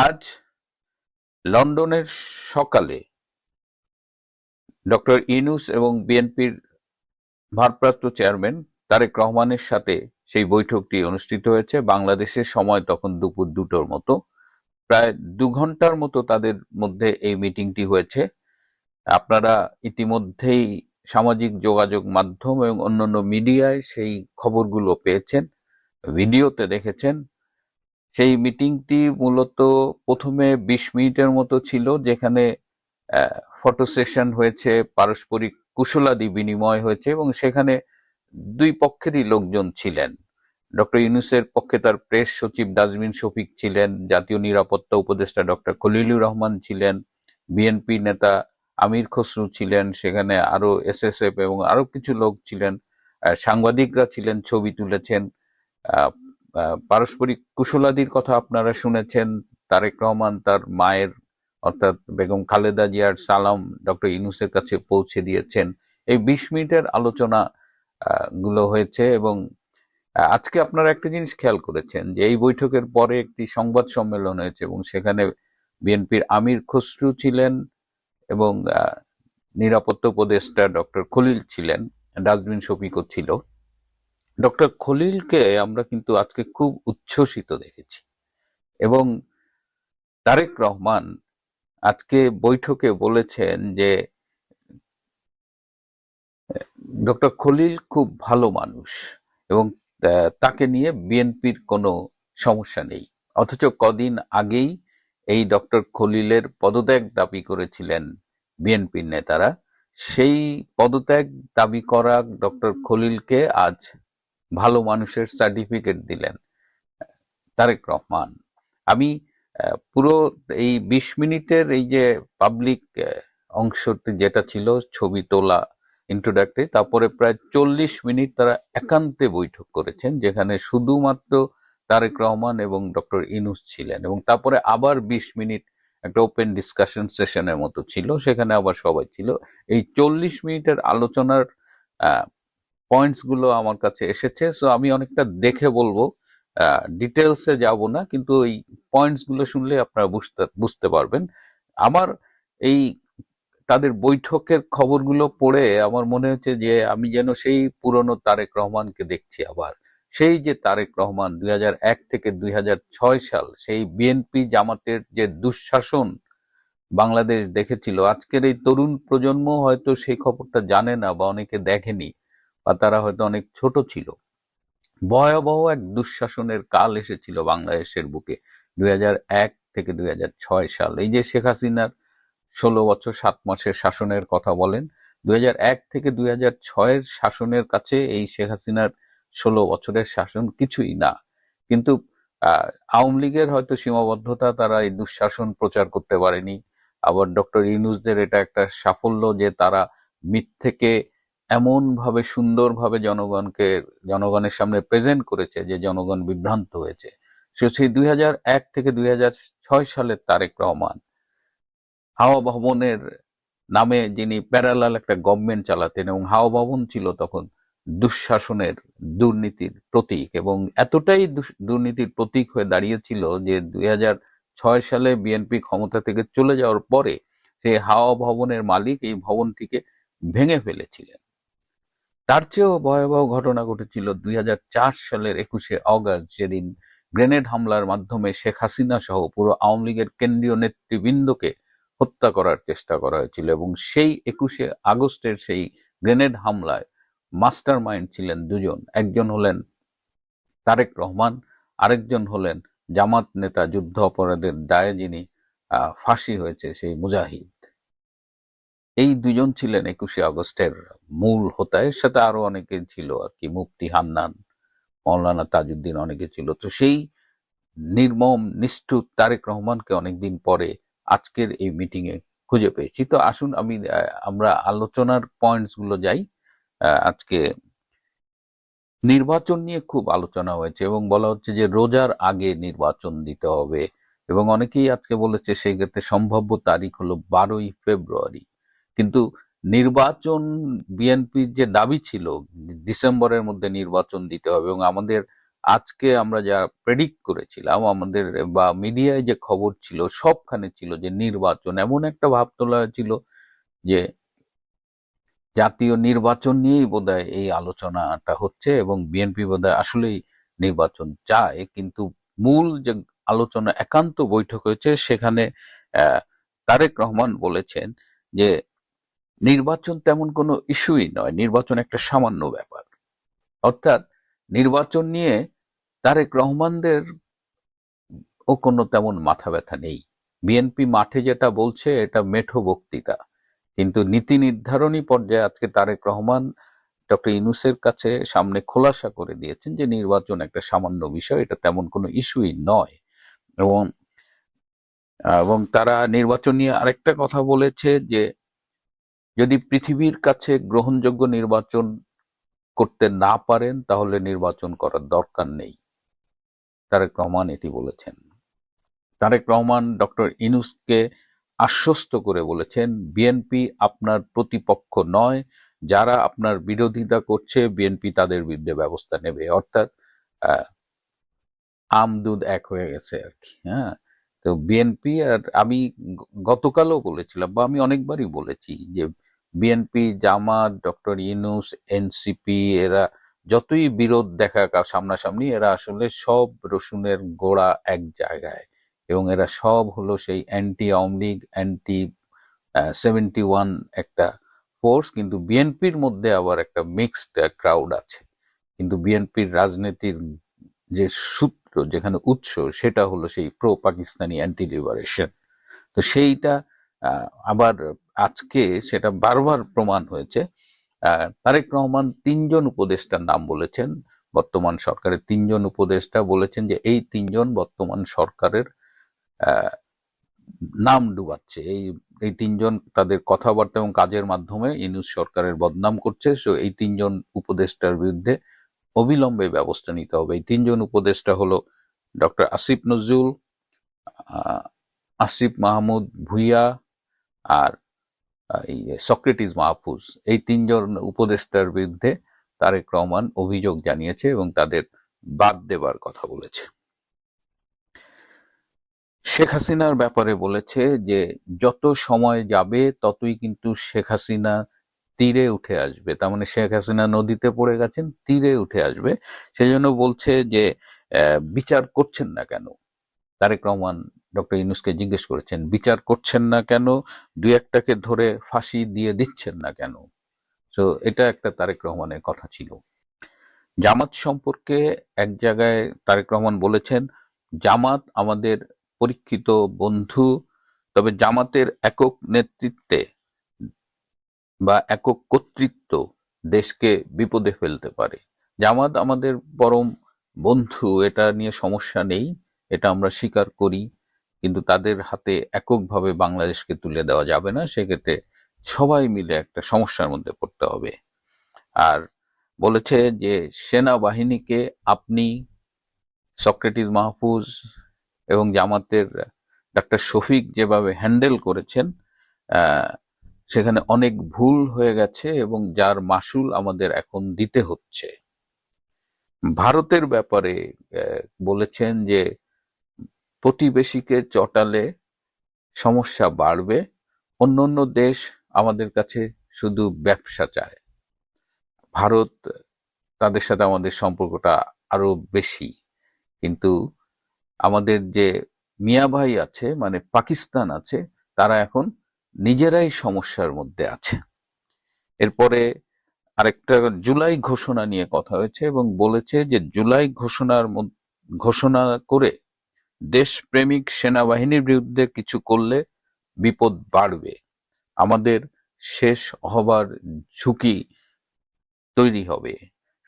আজ লন্ডনের সকালে ডক্টর ইনুস এবং বিএনপির ভারপ্রাপ্ত চেয়ারম্যান তারেক রহমানের সাথে সেই বৈঠকটি অনুষ্ঠিত হয়েছে। বাংলাদেশের সময় তখন দুপুর দুটোর মতো। প্রায় দু ঘণ্টার মতো তাদের মধ্যে এই মিটিংটি হয়েছে। আপনারা ইতিমধ্যেই সামাজিক যোগাযোগ মাধ্যম এবং অন্যান্য মিডিয়ায় সেই খবরগুলো পেয়েছেন, ভিডিওতে দেখেছেন। সেই মিটিংটি মূলত প্রথমে বিশ মিনিটের মতো ছিল, যেখানে ফটো সেশন হয়েছে, পারস্পরিক কুশলাদি বিনিময় হয়েছে এবং সেখানে দুই পক্ষেরই লোকজন ছিলেন। ডক্টর ইউনুসের পক্ষে তার প্রেস সচিব ডাস্টবিন শফিক ছিলেন, জাতীয় নিরাপত্তা উপদেষ্টা ডক্টর খলিলুর রহমান ছিলেন বিএনপি নেতা আমির খসরু ছিলেন, সেখানে আরও এসএসএফ এবং আরও কিছু লোক ছিলেন সাংবাদিকরা ছিলেন, ছবি তুলেছেন পারস্পরিক কুশলাদির কথা আপনারা শুনেছেন। তারেক রহমান তার মায়ের, অর্থাৎ বেগম খালেদা জিয়ার সালাম ডক্টর ইউনুসের কাছে পৌঁছে দিয়েছেন। এই বিশ মিনিটের আলোচনা গুলো হয়েছে এবং আজকে আপনারা একটা জিনিস খেয়াল করেছেন যে এই বৈঠকের পরে একটি সংবাদ সম্মেলন হয়েছে এবং সেখানে বিএনপির আমির খসরু ছিলেন এবং নিরাপত্তা উপদেষ্টা ডক্টর খলিল ছিলেন ডাস্টবিন শফিকও ছিল। ডক্টর খলিলকে আমরা কিন্তু আজকে খুব উচ্ছ্বসিত দেখেছি। এবং তারেক রহমান আজকে বৈঠকে বলেছেন যে, ডক্টর খলিল খুব ভালো মানুষ এবং তাকে নিয়ে বিএনপির কোনো সমস্যা নেই। অথচ কদিন আগেই এই ডক্টর খলিলের পদত্যাগ দাবি করেছিলেন বিএনপির নেতারা। সেই পদত্যাগ দাবি করা ডক্টর খলিলকে আজ ভালো মানুষের সার্টিফিকেট দিলেন, তারেক রহমান। আমি পুরো এই বিশ মিনিটের এই যে পাবলিক অংশটি যেটা ছিল, ছবি তোলা ইন্ট্রোডাক্টরি তারপরে প্রায় চল্লিশ মিনিট তারা একান্তে বৈঠক করেছেন, যেখানে শুধুমাত্র তারেক রহমান এবং ডক্টর ইনুস ছিলেন এবং তারপরে আবার বিশ মিনিট একটা ওপেন ডিসকাশন সেশনের মতো ছিল, সেখানে আবার সবাই ছিল। এই চল্লিশ মিনিটের আলোচনার পয়েন্টসগুলো আমার কাছে এসেছে সো আমি অনেকটা দেখে বলব। ডিটেলসে যাব না, কিন্তু এই পয়েন্টসগুলো শুনলে আপনারা বুঝতে বুঝতে পারবেন। আমার এই তাদের বৈঠকের খবরগুলো পড়ে আমার মনে হচ্ছে যে আমি যেন সেই পুরনো তারেক রহমানকে দেখছি আবার। সেই যে তারেক রহমান দুই হাজার এক থেকে দুই হাজার ছয় সাল, সেই বিএনপি জামাতের যে দুঃশাসন বাংলাদেশ দেখেছিল, আজকের এই তরুণ প্রজন্ম হয়তো সেই খবরটা জানে না বা অনেকে দেখেনি। বা তারা হয়তো অনেক ছোট ছিল। ভয়াবহ এক দুঃশাসনের কাল এসেছিল বাংলাদেশের বুকে দুই এক থেকে দুই হাজার ছয় সাল। এই যে শেখ হাসিনার ষোলো বছর, সাত মাসের শাসনের কথা বলেন দু হাজার এক থেকে দুই এর শাসনের কাছে এই শেখ হাসিনার ষোলো বছরের শাসন কিছুই না। কিন্তু আওয়ামী লীগের হয়তো সীমাবদ্ধতা তারা এই দুঃশাসন প্রচার করতে পারেনি। আবার ডক্টর ইউনুসদের এটা একটা সাফল্য যে তারা মিথ্যেকে এমন ভাবে সুন্দরভাবে জনগণকে, জনগণের সামনে প্রেজেন্ট করেছে যে জনগণ বিভ্রান্ত হয়েছে। সে সেই দুই হাজার এক থেকে দুই হাজার ছয় সালের তারেক রহমান। হাওয়া ভবনের নামে যিনি প্যারালাল একটা গভর্নমেন্ট চালাতেন এবং হাওয়া ভবন ছিল তখন দুঃশাসনের দুর্নীতির প্রতীক এবং এতটাই দুর্নীতির প্রতীক হয়ে দাঁড়িয়েছিল যে দুই ছয় সালে বিএনপি ক্ষমতা থেকে চলে যাওয়ার পরে সে হাওয়া ভবনের মালিক এই ভবনটিকে ভেঙে ফেলেছিলেন। তার চেয়েও ভয়াবহ ঘটনা ঘটেছিল দুই হাজার চার সালের একুশে অগস্ট, যেদিন গ্রেনেড হামলার মাধ্যমে শেখ হাসিনা সহ পুরো আওয়ামী লীগের কেন্দ্রীয় নেতৃবৃন্দকে হত্যা করার চেষ্টা করা হয়েছিল এবং সেই একুশে আগস্টের সেই গ্রেনেড হামলায় মাস্টার মাইন্ড ছিলেন দুজন। একজন হলেন তারেক রহমান, আরেকজন হলেন জামাত নেতা যুদ্ধ অপরাধের দায়ে যিনি ফাঁসি হয়েছে সেই মুজাহিদ। এই দুজন ছিলেন একুশে আগস্টের মূল হোতা এর সাথে আরও অনেকে ছিল আর কি, মুফতি হান্নান, মৌলানা তাজউদ্দিন অনেকে ছিল। তো সেই নির্মম, নিষ্ঠুর তারেক রহমানকে অনেকদিন পরে আজকের এই মিটিং এ খুঁজে পেয়েছি। তো আসুন আমি আমরা আলোচনার পয়েন্টসগুলো যাই। আজকে নির্বাচন নিয়ে খুব আলোচনা হয়েছে এবং বলা হচ্ছে যে রোজার আগে নির্বাচন দিতে হবে। এবং অনেকেই আজকে বলেছে সেই ক্ষেত্রে সম্ভাব্য তারিখ হলো বারোই ফেব্রুয়ারি। কিন্তু নির্বাচন বিএনপির যে দাবি ছিল, ডিসেম্বরের মধ্যে নির্বাচন দিতে হবে এবং আমাদের আজকে আমরা যা প্রেডিক্ট করেছিলাম, আমাদের বা মিডিয়ায় যে খবর ছিল, সবখানে ছিল যে নির্বাচন। এমন একটা ভাব তোলা হয়েছিল যে জাতীয় নির্বাচন নিয়েই বোধহয় এই আলোচনাটা হচ্ছে এবং বিএনপি বোধহয় আসলেই নির্বাচন চায়। কিন্তু মূল যে আলোচনা একান্ত বৈঠক হয়েছে, সেখানে তারেক রহমান বলেছেন যে নির্বাচন তেমন কোনো ইস্যুই নয়, নির্বাচন একটা সামান্য ব্যাপার। অর্থাৎ নির্বাচন নিয়ে তারেক রহমানদের ও কোনো তেমন মাথা ব্যথা নেই। বিএনপি মাঠে যেটা বলছে, এটা মেঠো বক্তৃতা। কিন্তু নীতি নির্ধারণী পর্যায়ে আজকে তারেক রহমান ডক্টর ইনুসের কাছে সামনে খোলাসা করে দিয়েছেন যে নির্বাচন একটা সামান্য বিষয়, এটা তেমন কোনো ইস্যুই নয়। এবং এবং তারা নির্বাচন নিয়ে আরেকটা কথা বলেছে যে যদি পৃথিবীর কাছে গ্রহণযোগ্য নির্বাচন করতে না পারেন তাহলে নির্বাচন করার দরকার নেই। তারেক রহমান এটি বলেছেন। তারেক রহমান ডক্টর ইনুসকে আশ্বস্ত করে বলেছেন বিএনপি আপনার প্রতিপক্ষ নয় যারা আপনার বিরোধিতা করছে বিএনপি তাদের বিরুদ্ধে ব্যবস্থা নেবে। অর্থাৎ আহ, আম দুধ এক হয়ে গেছে আর কি হ্যাঁ? তো বিএনপি আর আমি গতকালও বলেছিলাম বা আমি অনেকবারই বলেছি যে বিএনপি জামাত, ডক্টর ইনুস এনসিপি এরা যতই বিরোধ দেখা সামনাসামনি, এরা আসলে সব রসুনের গোড়া এক জায়গায়। এবং এরা সব হলো সেই anti Awami League anti seventy one একটা ফোর্স কিন্তু বিএনপির মধ্যে আবার একটা মিক্সড ক্রাউড আছে। কিন্তু বিএনপির রাজনীতির যে সূত্র, যেখানে উৎস, সেটা হলো সেই প্রো পাকিস্তানি অ্যান্টি লিবারেশন তো সেইটা আবার আজকে সেটা বারবার প্রমাণ হয়েছে। তারেক রহমান তিনজন উপদেষ্টার নাম বলেছেন। বর্তমান সরকারের তিনজন উপদেষ্টা বলেছেন যে এই তিনজন বর্তমান সরকারের নাম ডুবাচ্ছে। এই এই তিনজন তাদের কথাবার্তা এবং কাজের মাধ্যমে ইনুস সরকারের বদনাম করছে। সো এই তিনজন উপদেষ্টার বিরুদ্ধে অবিলম্বে ব্যবস্থা নিতে হবে। এই তিনজন উপদেষ্টা হলো ডক্টর আসিফ নজরুল আসিফ মাহমুদ ভুইয়া আর সক্রেটিস মাহফুজ, এই তিনজন উপদেষ্টার বিরুদ্ধে তারেক রহমান অভিযোগ জানিয়েছে এবং তাদের বাদ দেবার কথা বলেছে। শেখ হাসিনার ব্যাপারে বলেছে যে, যত সময় যাবে ততই কিন্তু শেখ হাসিনা তীরে উঠে আসবে। তার মানে শেখ হাসিনা নদীতে পড়ে গেছেন, তীরে উঠে আসবে। সেজন্য বলছে যে বিচার করছেন না কেন? তারেক রহমান ডক্টর ইউনুসকে জিজ্ঞেস করেছেন, বিচার করছেন না কেন? দুই একটাকে ধরে ফাঁসি দিয়ে দিচ্ছেন না কেন? তো এটা একটা তারেক রহমানের কথা ছিল। জামাত সম্পর্কে এক জায়গায় তারেক রহমান বলেছেন, জামাত আমাদের পরীক্ষিত বন্ধু, তবে জামাতের একক নেতৃত্বে বা একক কর্তৃত্ব দেশকে বিপদে ফেলতে পারে। জামাত আমাদের পরম বন্ধু, এটা নিয়ে সমস্যা নেই, এটা আমরা স্বীকার করি। কিন্তু তাদের হাতে এককভাবে বাংলাদেশকে তুলে দেওয়া যাবে না, সেক্ষেত্রে সবাই মিলে একটা সমস্যার মধ্যে পড়তে হবে। আর বলেছে যে সেনাবাহিনীকে আপনি সক্রেটিস মাহফুজ এবং জামাতের ডাক্তার শফিক যেভাবে হ্যান্ডেল করেছেন সেখানে অনেক ভুল হয়ে গেছে এবং যার মাসুল আমাদের এখন দিতে হচ্ছে। ভারতের ব্যাপারে বলেছেন যে প্রতিবেশীকে চটালে সমস্যা বাড়বে। অন্য অন্য দেশ আমাদের কাছে শুধু ব্যবসা চায়। ভারত তাদের সাথে আমাদের সম্পর্কটা আরও বেশি। কিন্তু আমাদের যে মিয়া ভাই আছে মানে পাকিস্তান আছে, তারা এখন নিজেরাই সমস্যার মধ্যে আছে। এরপরে আরেকটা জুলাই ঘোষণা নিয়ে কথা হয়েছে এবং বলেছে যে জুলাই ঘোষণার ঘোষণা করে দেশপ্রেমিক সেনাবাহিনীর বিরুদ্ধে কিছু করলে বিপদ বাড়বে। আমাদের শেষ হবার ঝুঁকি তৈরি হবে।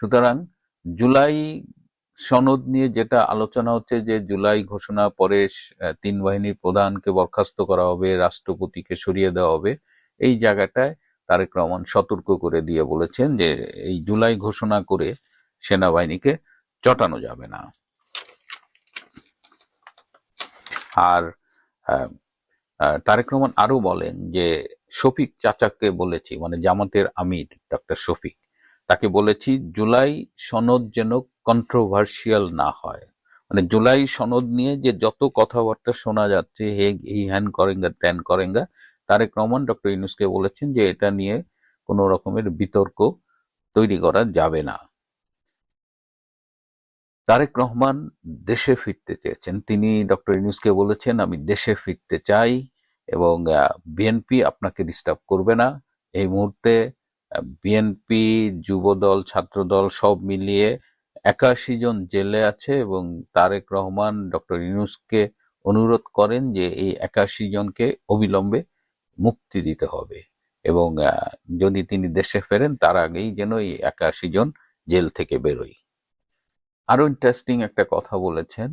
সুতরাং জুলাই সনদ নিয়ে যেটা আলোচনা হচ্ছে যে জুলাই ঘোষণা পরে তিন বাহিনীর প্রধানকে বরখাস্ত করা হবে, রাষ্ট্রপতিকে সরিয়ে দেওয়া হবে, এই জায়গাটায় তারেক রহমান সতর্ক করে দিয়ে বলেছেন যে এই জুলাই ঘোষণা করে সেনাবাহিনীকে চটানো যাবে না। আর তারেক রহমান আরও বলেন যে, শফিক চাচাকে বলেছি মানে জামাতের আমির ডক্টর শফিক, তাকে বলেছি জুলাই সনদ যেন কন্ট্রোভার্সিয়াল না হয়। মানে জুলাই সনদ নিয়ে যে যত কথাবার্তা শোনা যাচ্ছে, হে এই হ্যান করেঙ্গা, ত্যান করেঙ্গা, তারেক রহমান ডক্টর ইউনুসকে বলেছেন যে, এটা নিয়ে কোনো রকমের বিতর্ক তৈরি করা যাবে না। তারেক রহমান দেশে ফিরতে চেয়েছেন। তিনি ডক্টর ইউনুসকে বলেছেন, আমি দেশে ফিরতে চাই এবং বিএনপি আপনাকে ডিস্টার্ব করবে না। এই মুহূর্তে বিএনপি যুবদল, ছাত্রদল সব মিলিয়ে একাশি জন জেলে আছে এবং তারেক রহমান, ডক্টর ইউনুসকে অনুরোধ করেন যে এই একাশি জনকে অবিলম্বে মুক্তি দিতে হবে এবং যদি তিনি দেশে ফেরেন, তার আগেই যেন এই একাশি জন জেল থেকে বেরোয়। আরও ইন্টারেস্টিং একটা কথা বলেছেন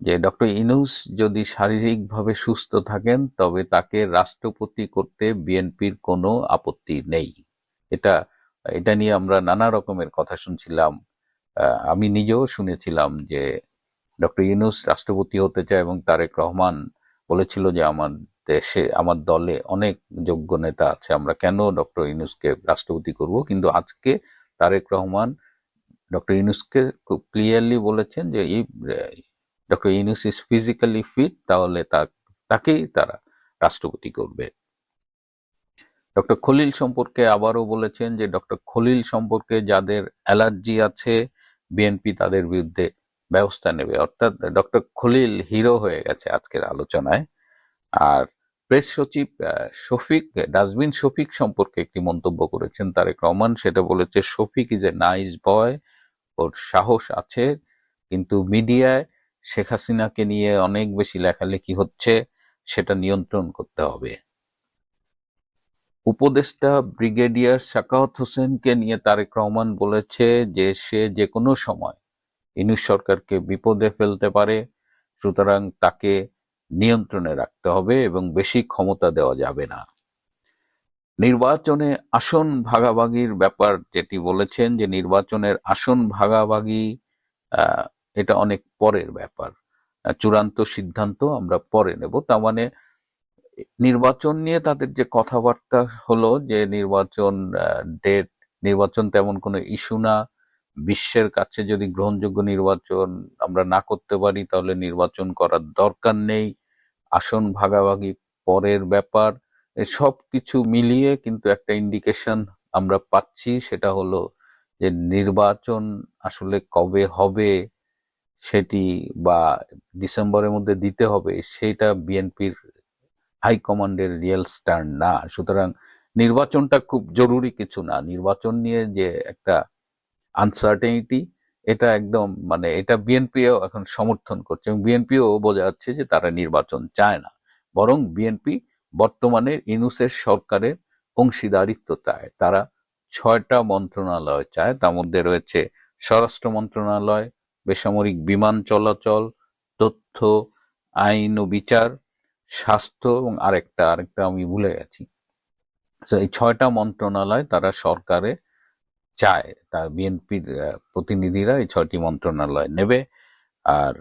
যে ডক্টর ইনুস যদি শারীরিকভাবে সুস্থ থাকেন, তবে তাকে রাষ্ট্রপতি করতে বিএনপির কোনো আপত্তি নেই। এটা এটা নিয়ে আমরা নানা রকমের কথা শুনছিলাম। আমি নিজেও শুনেছিলাম যে ডক্টর ইউনুস রাষ্ট্রপতি হতে চায় এবং তারেক রহমান বলেছিল যে আমার দেশে, আমার দলে অনেক যোগ্য নেতা আছে, আমরা কেন ডক্টর ইউনুসকে রাষ্ট্রপতি করব? কিন্তু আজকে তারেক রহমান ডক্টর ইউনুসকে খুব ক্লিয়ারলি বলেছেন যে এই doctor Yunus is physically fit তাহলে তাকেই তারা রাষ্ট্রপতি করবে। ডক্টর খলিল সম্পর্কে আবারও বলেছেন যে ডক্টর খলিল সম্পর্কে যাদের অ্যালার্জি আছে বিএনপি তাদের বিরুদ্ধে ব্যবস্থা নেবে। অর্থাৎ ডক্টর খলিল হিরো হয়ে গেছে আজকের আলোচনায়। আর প্রেস সচিব শফিক, ডাস্টবিন শফিক সম্পর্কে একটি মন্তব্য করেছেন, তারেক রহমান। সেটা বলেছে, Shafiq is a nice boy ওর সাহস আছে, কিন্তু মিডিয়ায় শেখ হাসিনাকে নিয়ে অনেক বেশি লেখালেখি হচ্ছে, সেটা নিয়ন্ত্রণ করতে হবে। উপদেষ্টা ব্রিগেডিয়ার সাকাওয়াত হোসেনকে নিয়ে তারেক রহমান বলেছে যে সে যে কোনো সময় ইনুস সরকারকে বিপদে ফেলতে পারে, সুতরাং তাকে নিয়ন্ত্রণে রাখতে হবে এবং বেশি ক্ষমতা দেওয়া যাবে না। নির্বাচনে আসন ভাগাভাগির ব্যাপার যেটি বলেছেন যে নির্বাচনের আসন ভাগাভাগি এটা অনেক পরের ব্যাপার। চূড়ান্ত সিদ্ধান্ত আমরা পরে নেব। তার মানে নির্বাচন নিয়ে তাদের যে কথাবার্তা হলো যে নির্বাচন ডেট নির্বাচন তেমন কোনো ইস্যু না। বিশ্বের কাছে যদি গ্রহণযোগ্য নির্বাচন আমরা না করতে পারি, তাহলে নির্বাচন করার দরকার নেই। আসন ভাগাভাগি পরের ব্যাপার। সব কিছু মিলিয়ে কিন্তু একটা ইন্ডিকেশন আমরা পাচ্ছি, সেটা হলো যে নির্বাচন আসলে কবে হবে সেটি বা ডিসেম্বরের মধ্যে দিতে হবে, সেটা বিএনপির হাইকমান্ডের রিয়েল স্ট্যান্ড না। সুতরাং নির্বাচনটা খুব জরুরি কিছু না। নির্বাচন নিয়ে যে একটা আনসার্টেনিটি এটা একদম মানে এটা বিএনপিও এখন সমর্থন করছে এবং বিএনপিও বোঝা যাচ্ছে যে তারা নির্বাচন চায় না। বরং বিএনপি বর্তমানে ইনুসের সরকারের অংশীদারিত্ব চায়। তারা ছয়টা মন্ত্রণালয় চায়। তার মধ্যে রয়েছে স্বরাষ্ট্র মন্ত্রণালয়, বেসামরিক বিমান চলাচল, তথ্য, আইন ও বিচার, স্বাস্থ্য এবং আরেকটা আরেকটা আমি ভুলে গেছি। তো এই ছয়টা মন্ত্রণালয় তারা সরকারে চায়। তার বিএনপির প্রতিনিধিরা এই ছয়টি মন্ত্রণালয় নেবে। আর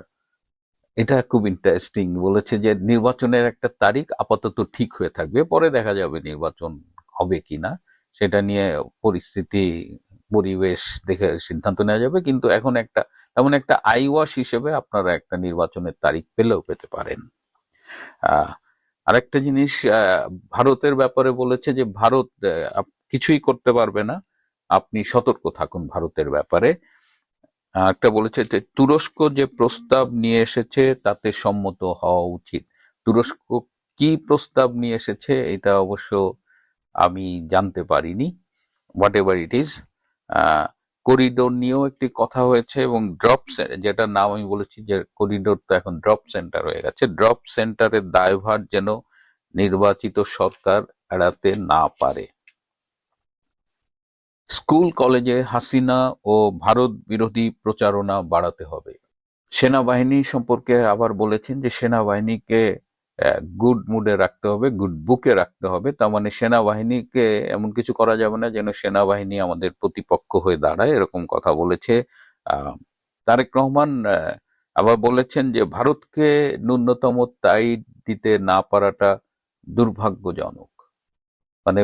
এটা খুব ইন্টারেস্টিং বলেছে যে নির্বাচনের একটা তারিখ আপাতত ঠিক হয়ে থাকবে, পরে দেখা যাবে নির্বাচন হবে কিনা। সেটা নিয়ে পরিস্থিতি, পরিবেশ দেখে সিদ্ধান্ত নেওয়া যাবে, কিন্তু এখন একটা, এমন একটা আইওয়াশ হিসেবে আপনারা একটা নির্বাচনের তারিখ পেলেও পেতে পারেন। আরেকটা জিনিস ভারতের ব্যাপারে বলেছে যে ভারত কিছুই করতে পারবে না। আপনি সতর্ক থাকুন ভারতের ব্যাপারে। একটা বলেছে যে তুরস্ক যে প্রস্তাব নিয়ে এসেছে তাতে সম্মত হওয়া উচিত। তুরস্ক কি প্রস্তাব নিয়ে এসেছে এটা অবশ্য আমি জানতে পারিনি। Whatever it is corridor নিয়েও একটি কথা হয়েছে এবং ড্রপ যেটা নাম আমি বলেছি যে করিডোর তো এখন ড্রপ সেন্টার হয়ে গেছে। ড্রপ সেন্টারের দায়ভার যেন নির্বাচিত সরকার এড়াতে না পারে। স্কুল, কলেজে হাসিনা ও ভারত বিরোধী প্রচারণা বাড়াতে হবে। সেনাবাহিনী সম্পর্কে আবার বলেছেন যে সেনাবাহিনীকে গুড মুডে রাখতে হবে গুড বুকে রাখতে হবে। তার মানে সেনাবাহিনীকে এমন কিছু করা যাবে না যেন সেনাবাহিনী আমাদের প্রতিপক্ষ হয়ে দাঁড়ায়, এরকম কথা বলেছে। তারেক রহমান আবার বলেছেন যে ভারতকে ন্যূনতম তাই দিতে না পারাটা দুর্ভাগ্যজনক। মানে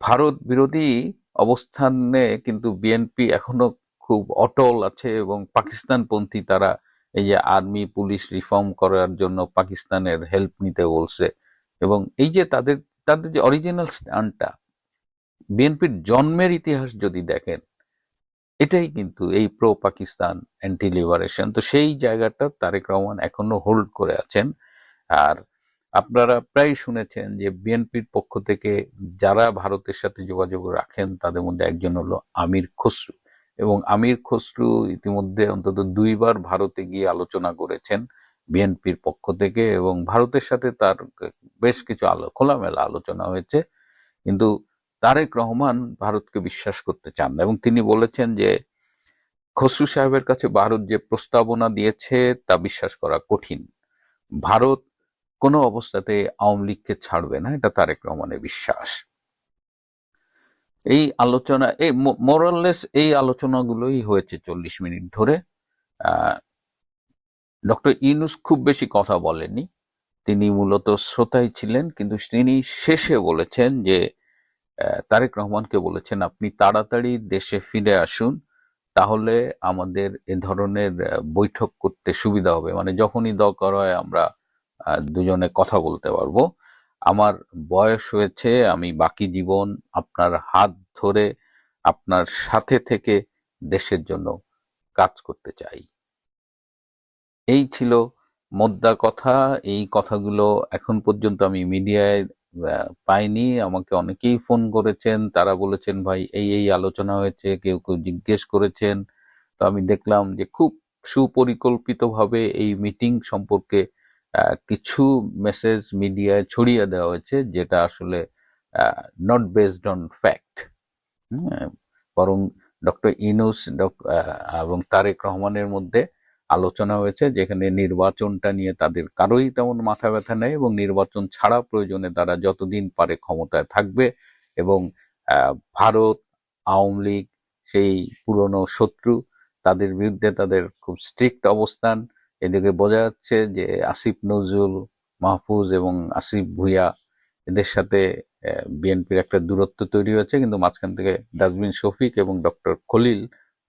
ভারত বিরোধী অবস্থানে কিন্তু বিএনপি এখনও খুব অটল আছে এবং পাকিস্তানপন্থী তারা এই যে আর্মি, পুলিশ রিফর্ম করার জন্য পাকিস্তানের হেল্প নিতে বলছে। এবং এই যে তাদের তাদের যে অরিজিনাল স্ট্যান্ডটা বিএনপির জন্মের ইতিহাস যদি দেখেন, এটাই কিন্তু এই প্রো পাকিস্তান অ্যান্টি লিবারেশন তো সেই জায়গাটা তারেক রহমান এখনও হোল্ড করে আছেন। আর আপনারা প্রায় শুনেছেন যে বিএনপির পক্ষ থেকে যারা ভারতের সাথে যোগাযোগ রাখেন, তাদের মধ্যে একজন হলো আমির খসরু। এবং আমির খসরু ইতিমধ্যে অন্তত দুইবার ভারতে গিয়ে আলোচনা করেছেন বিএনপির পক্ষ থেকে এবং ভারতের সাথে তার বেশ কিছু আলো, খোলামেলা আলোচনা হয়েছে। কিন্তু তারেক রহমান ভারতকে বিশ্বাস করতে চান না এবং তিনি বলেছেন যে খসরু সাহেবের কাছে ভারত যে প্রস্তাবনা দিয়েছে, তা বিশ্বাস করা কঠিন। ভারত কোনো অবস্থাতে আওয়ামী লীগকে ছাড়বে না, এটা তারেক রহমানের বিশ্বাস। এই আলোচনা, এই মোরাললেস এই আলোচনাগুলোই হয়েছে চল্লিশ মিনিট ধরে। ডক্টর ইনুস খুব বেশি কথা বলেনি তিনি মূলত শ্রোতাই ছিলেন, কিন্তু তিনি শেষে বলেছেন যে তারেক রহমানকে বলেছেন, আপনি তাড়াতাড়ি দেশে ফিরে আসুন, তাহলে আমাদের এ ধরনের বৈঠক করতে সুবিধা হবে। মানে যখনই দরকার হয় আমরা দুজনে কথা বলতে পারব। আমার বয়স হয়েছে, আমি বাকি জীবন আপনার হাত ধরে আপনার সাথে থেকে দেশের জন্য কাজ করতে চাই। এই ছিল মোদ্দা কথা। এই কথাগুলো এখন পর্যন্ত আমি মিডিয়ায় পাইনি। আমাকে অনেকেই ফোন করেছেন, তারা বলেছেন, ভাই, এই এই আলোচনা হয়েছে, কেউ কেউ জিজ্ঞেস করেছেন। তো আমি দেখলাম যে খুব সুপরিকল্পিতভাবে এই মিটিং সম্পর্কে কিছু মেসেজ মিডিয়ায় ছড়িয়ে দেওয়া হয়েছে যেটা আসলে নট বেসড অন ফ্যাক্ট বরং ডক্টর ইনুস এবং তারেক রহমানের মধ্যে আলোচনা হয়েছে যেখানে নির্বাচনটা নিয়ে তাদের কারোই তেমন মাথা ব্যথা নেই এবং নির্বাচন ছাড়া প্রয়োজনে তারা যতদিন পারে ক্ষমতায় থাকবে এবং ভারত, আওয়ামী লীগ, সেই পুরনো শত্রু, তাদের বিরুদ্ধে তাদের খুব স্ট্রিক্ট অবস্থান এদিকে বোঝা যাচ্ছে যে আসিফ নজরুল মাহফুজ এবং আসিফ ভুইয়া এদের সাথে বিএনপির একটা দূরত্ব তৈরি হয়েছে, কিন্তু মাঝখান থেকে ডাস্টবিন শফিক এবং ডক্টর খলিল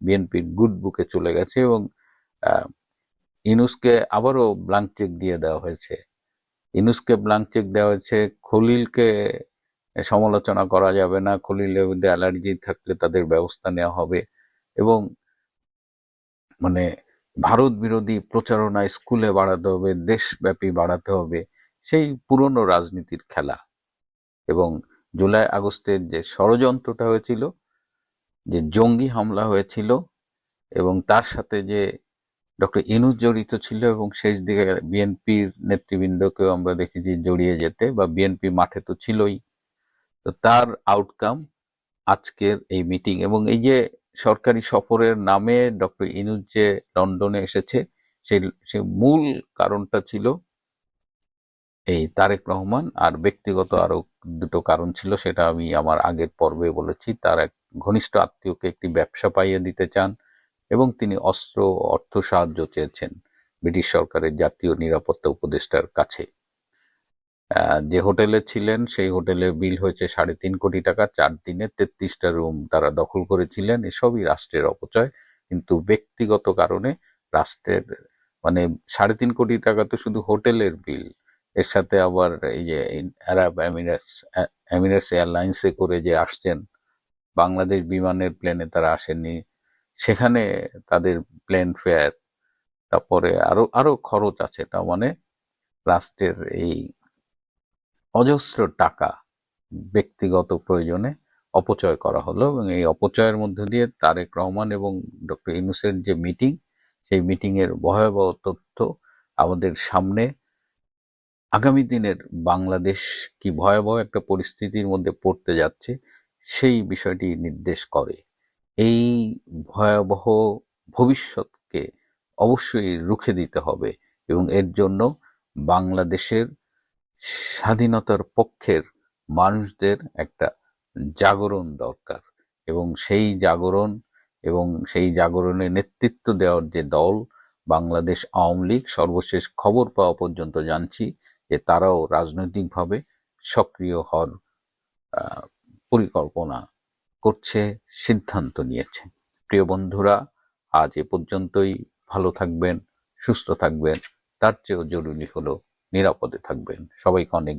বিএনপির গুড বুকে চলে গেছে এবং ইনুসকে আবারও ব্লাঙ্ক চেক দিয়ে দেওয়া হয়েছে। ইনুসকে ব্লাঙ্ক চেক দেওয়া হয়েছে, খলিলকে সমালোচনা করা যাবে না, খলিলের মধ্যে অ্যালার্জি থাকলে তাদের ব্যবস্থা নেওয়া হবে এবং মানে ভারত বিরোধী প্রচারণা স্কুলে বাড়াতে হবে, দেশব্যাপী বাড়াতে হবে, সেই পুরনো রাজনীতির খেলা। এবং জুলাই আগস্টের যে ষড়যন্ত্রটা হয়েছিল, যে জঙ্গি হামলা হয়েছিল, এবং তার সাথে যে ডক্টর ইনুস জড়িত ছিল, এবং শেষ দিকে বিএনপির নেতৃবৃন্দকেও আমরা দেখেছি জড়িয়ে যেতে, বা বিএনপি মাঠে তো ছিলই। তো তার আউটকাম আজকের এই মিটিং এবং এই যে সরকারি সফরের নামে ডক্টর ইনুজ যে লন্ডনে এসেছে সেই সে মূল কারণটা ছিল এই তারেক রহমান আর ব্যক্তিগত আরও দুটো কারণ ছিল সেটা আমি আমার আগের পর্বে বলেছি। তার এক ঘনিষ্ঠ আত্মীয়কে একটি ব্যবসা পাইয়ে দিতে চান এবং তিনি অস্ত্র অর্থ সাহায্য চেয়েছেন ব্রিটিশ সরকারের জাতীয় নিরাপত্তা উপদেষ্টার কাছে। যে হোটেলে ছিলেন, সেই হোটেলের বিল হয়েছে সাড়ে তিন কোটি টাকা। চার দিনে তেত্রিশটা রুম তারা দখল করেছিলেন। এসবই রাষ্ট্রের অপচয়। কিন্তু ব্যক্তিগত কারণে রাষ্ট্রের মানে সাড়ে তিন কোটি টাকা তো শুধু হোটেলের বিল। এর সাথে আবার এই যে আরব এমিরেটস এমিরেটস এয়ারলাইন্সে করে যে আসছেন, বাংলাদেশ বিমানের প্লেনে তারা আসেননি। সেখানে তাদের প্লেন ফেয়ার, তারপরে আরও আরও খরচ আছে। তার মানে রাষ্ট্রের এই অজস্র টাকা ব্যক্তিগত প্রয়োজনে অপচয় করা হলো এবং এই অপচয়ের মধ্যে দিয়ে তারেক রহমান এবং ডক্টর ইউনুসের যে মিটিং, সেই মিটিংয়ের ভয়াবহ তথ্য আমাদের সামনে। আগামী দিনের বাংলাদেশ কি ভয়াবহ একটা পরিস্থিতির মধ্যে পড়তে যাচ্ছে, সেই বিষয়টি নির্দেশ করে। এই ভয়াবহ ভবিষ্যৎকে অবশ্যই রুখে দিতে হবে এবং এর জন্য বাংলাদেশের স্বাধীনতার পক্ষের মানুষদের একটা জাগরণ দরকার এবং সেই জাগরণ এবং সেই জাগরণে নেতৃত্ব দেওয়ার যে দল বাংলাদেশ আওয়ামী লীগ, সর্বশেষ খবর পাওয়া পর্যন্ত জানছি যে তারাও রাজনৈতিকভাবে সক্রিয় হওয়ার পরিকল্পনা করছে, সিদ্ধান্ত নিয়েছে। প্রিয় বন্ধুরা, আজ এ পর্যন্তই। ভালো থাকবেন, সুস্থ থাকবেন। তার চেয়েও জরুরি হলো নিরাপদে থাকবেন। সবাইকে অনেক